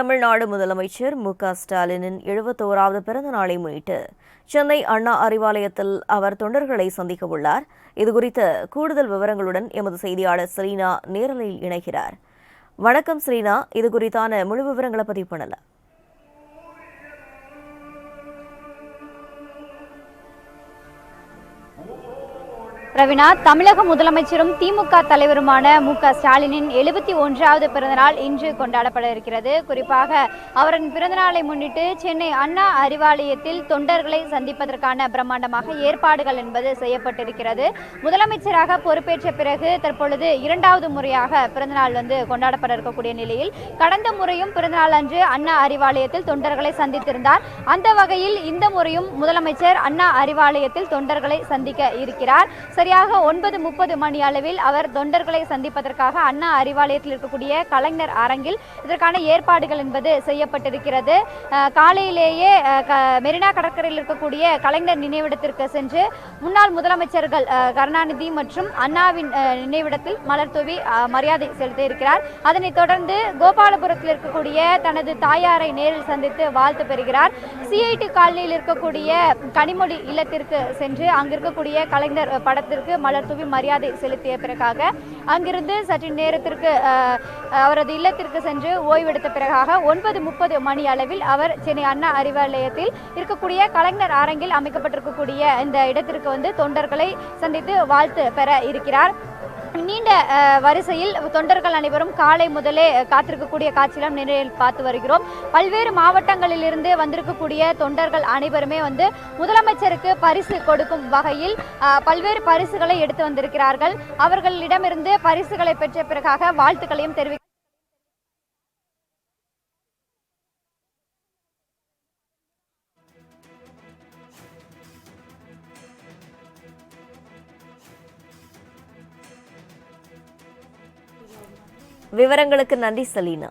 தமிழ்நாடு முதலமைச்சர் மு க ஸ்டாலினின் எழுபத்தோராவது பிறந்த நாளை முன்னிட்டு சென்னை அண்ணா அறிவாலயத்தில் அவர் தொண்டர்களை சந்திக்க உள்ளார். இதுகுறித்த கூடுதல் விவரங்களுடன் எமது செய்தியாளர் ஸ்ரீனா நேரலையில் இணைகிறார். வணக்கம் ஸ்ரீனா இது குறித்தான முழு விவரங்களை பதிவு பண்ணலாம். ரவினா தமிழக முதலமைச்சரும் திமுக தலைவருமான மு க ஸ்டாலினின் எழுபத்தி ஒன்றாவது பிறந்தநாள் இன்று கொண்டாடப்பட இருக்கிறது. குறிப்பாக அவரின் பிறந்தநாளை முன்னிட்டு சென்னை அண்ணா அறிவாலயத்தில் தொண்டர்களை சந்திப்பதற்கான பிரம்மாண்டமாக ஏற்பாடுகள் என்பது செய்யப்பட்டிருக்கிறது. முதலமைச்சராக பொறுப்பேற்ற பிறகு தற்பொழுது இரண்டாவது முறையாக பிறந்தநாள் வந்து கொண்டாடப்பட இருக்கக்கூடிய நிலையில் கடந்த முறையும் பிறந்தநாள் அன்று அண்ணா அறிவாலயத்தில் தொண்டர்களை சந்தித்திருந்தார். அந்த வகையில் இந்த முறையும் முதலமைச்சர் அண்ணா அறிவாலயத்தில் தொண்டர்களை சந்திக்க இருக்கிறார். சரியாக ஒன்பது முப்பது மணி அளவில் அவர் தொண்டர்களை சந்திப்பதற்காக அண்ணா அறிவாலயத்தில் இருக்கக்கூடிய கலைஞர் அரங்கில் இதற்கான ஏற்பாடுகள் என்பது செய்யப்பட்டிருக்கிறது. காலையிலேயே க- மெரினா கடற்கரையில் இருக்கக்கூடிய கலைஞர் நினைவிடத்திற்கு சென்று முன்னாள் முதலமைச்சர்கள் கருணாநிதி மற்றும் அண்ணாவின் நினைவிடத்தில் மலர் தூவி மரியாதை செலுத்த இருக்கிறார். அதனைத் தொடர்ந்து கோபாலபுரத்தில் இருக்கக்கூடிய தனது தாயாரை நேரில் சந்தித்து வாழ்த்து பெறுகிறார். சிஐடி காலனியில் இருக்கக்கூடிய கனிமொழி இல்லத்திற்கு சென்று அங்கிருக்கக்கூடிய கலைஞர் படத்தை படத்திற்கு மலர் தூவி மரியாதை செலுத்திய பிறகாக அங்கிருந்து சற்று நேரத்திற்கு அவரது இல்லத்திற்கு சென்று ஓய்வெடுத்த பிறகாக ஒன்பது முப்பது மணி அளவில் அவர் சென்னை அண்ணா அறிவாலயத்தில் இருக்கக்கூடிய கலைஞர் அரங்கில் அமைக்கப்பட்டிருக்கக்கூடிய இந்த இடத்திற்கு வந்து தொண்டர்களை சந்தித்து வாழ்த்து பெற இருக்கிறார். நீண்ட வரிசையில் தொண்டர்கள் அனைவரும் காலை முதலே காத்திருக்கக்கூடிய காட்சியெல்லாம் நிலையில் பார்த்து வருகிறோம். பல்வேறு மாவட்டங்களிலிருந்து வந்திருக்கக்கூடிய தொண்டர்கள் அனைவருமே வந்து முதலமைச்சருக்கு பரிசு கொடுக்கும் வகையில் பல்வேறு பரிசுகளை எடுத்து வந்திருக்கிறார்கள். அவர்களிடமிருந்து பரிசுகளை பெற்ற பிறகாக வாழ்த்துக்களையும் தெரிவி விவரங்களுக்கு நன்றி செலீனா.